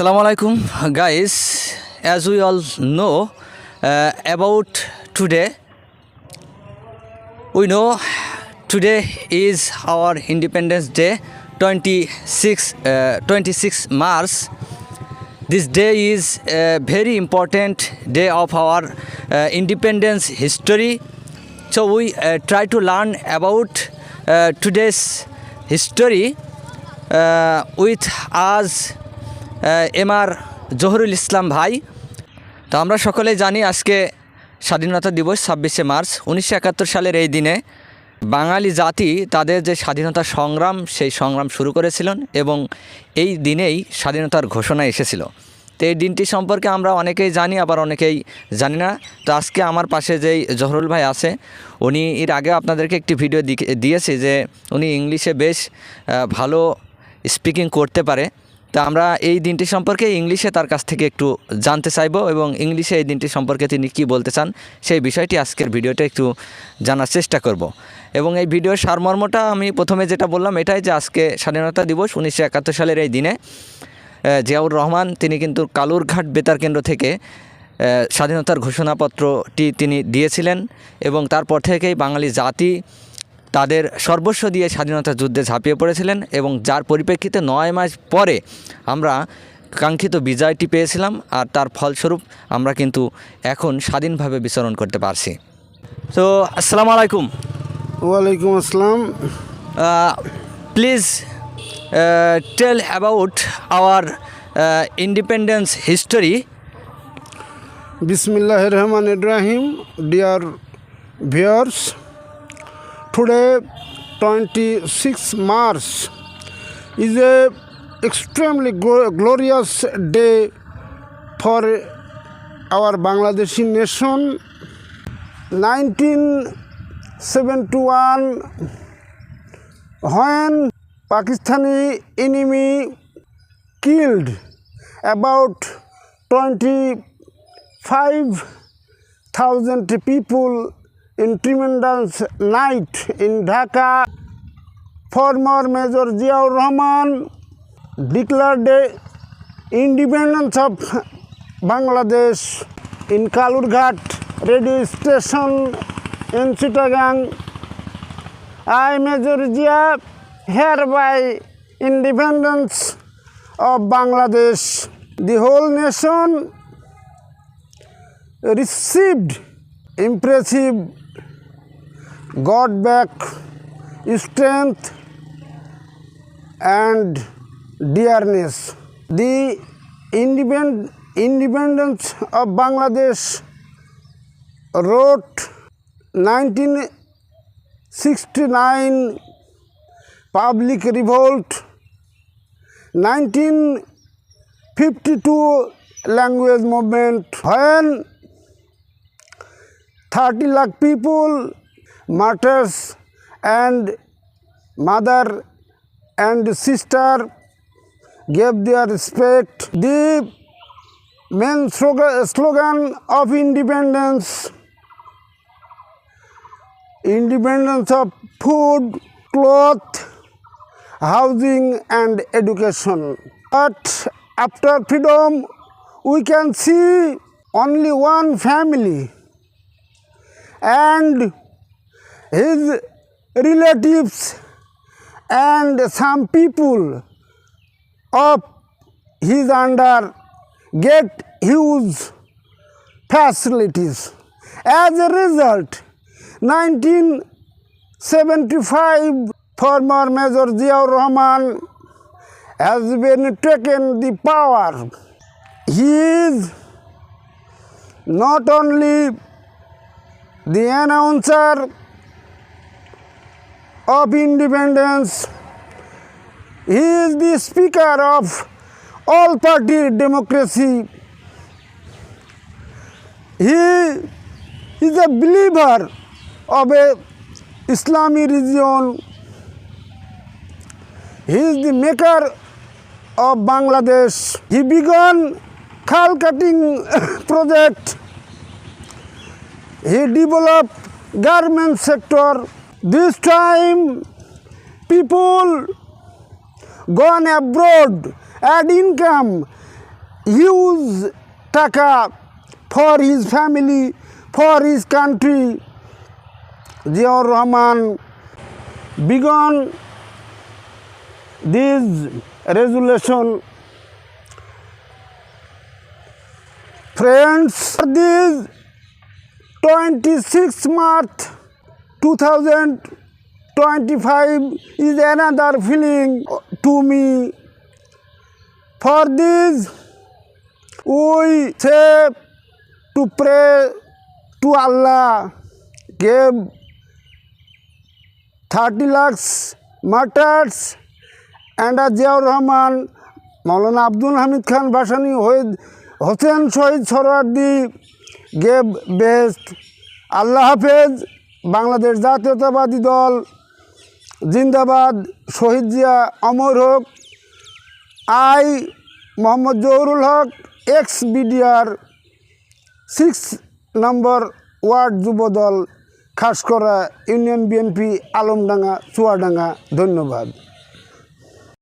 All know uh, about today we know today is our independence day 26 uh, 26 march this day is a very important day of our uh, independence history so we uh, try to learn about uh, today's history uh, with us M R Zahurul Islam ভাই। তো আমরা সকলেই জানি আজকে স্বাধীনতা দিবস ছাব্বিশে March. উনিশশো একাত্তর সালের এই দিনে বাঙালি জাতি তাদের যে স্বাধীনতা সংগ্রাম, সেই সংগ্রাম শুরু করেছিলেন এবং এই দিনেই স্বাধীনতার ঘোষণা এসেছিল। তো এই দিনটি সম্পর্কে আমরা অনেকেই জানি, আবার অনেকেই জানি না। তো আজকে আমার পাশে যেই জহরুল ভাই আছে, উনি এর আগে আপনাদেরকে একটি ভিডিও দিয়েছি যে উনি ইংলিশে বেশ ভালো স্পিকিং করতে পারে। তা আমরা এই দিনটি সম্পর্কে ইংলিশে তার কাছ থেকে একটু জানতে চাইব এবং ইংলিশে এই দিনটি সম্পর্কে তিনি কি বলতে চান সেই বিষয়টি আজকের ভিডিওটা একটু জানার চেষ্টা করব। এবং এই ভিডিওর সারমর্মটা আমি প্রথমে যেটা বললাম এটাই যে আজকে স্বাধীনতা দিবস উনিশশো একাত্তর সালের এই দিনে জিয়াউর রহমান তিনি কিন্তু কালুরঘাট বেতার কেন্দ্র থেকে স্বাধীনতার ঘোষণাপত্রটি তিনি দিয়েছিলেন এবং তারপর থেকেই বাঙালি জাতি তাদের সর্বস্ব দিয়ে স্বাধীনতা যুদ্ধে ঝাঁপিয়ে পড়েছিলেন এবং যার পরিপ্রেক্ষিতে নয় মাস পরে আমরা কাঙ্ক্ষিত বিজয়টি পেয়েছিলাম আর তার ফলস্বরূপ আমরা কিন্তু এখন স্বাধীনভাবে বিচরণ করতে পারছি। তো আসসালামু আলাইকুম। ওয়ালাইকুম আসসালাম। Please tell about our independence history বিসমিল্লাহ রহমান Ibrahim dear viewers twenty six March is a extremely glorious day for our Bangladeshi nation. 1971 when Pakistani enemy killed about 25,000 people in tremendous night in Dhaka. Former Major Ziaur Rahman declared the independence of Bangladesh in Kalurghat radio station in Chittagong. I, Major Zia, hereby independence of Bangladesh. The whole nation received impressive got back strength and dearness. The independ- independence of Bangladesh wrote 1969 public revolt 1952 language movement when 30 lakh people martyrs and mother and sister gave their respect the main slogan, of independence independence of food cloth housing and education but after freedom we can see only one family and his relatives and some people of his under get huge facilities. As a result, 1975 former Major Ziaur Rahman has been taken the power. He is not only the announcer of independence. He is the speaker of all party democracy. He is a believer of a Islamic religion. He is the maker of Bangladesh. He began khal cutting project he developed garment sector this time people gone abroad add income huge taka for his family for his country Ziaur Rahman began this resolution friends this 26 march 2025 is another feeling to me for this we say to pray to allah gave 30 lakhs martyrs and a Ziaur Rahman Maulana Abdul Hamid Khan Bhasani হইদ Hossain Shaheed Suhrawardy gave best আল্লাহ হাফেজ বাংলাদেশ জাতীয়তাবাদী দল, জিন্দাবাদ, শহীদ জিয়া, অমর হোক, I Mohammad Zahurul Haque, ex BDR, six number ward Jubodal Khaskara union BNP, Alamdanga, Chuadanga, ধন্যবাদ।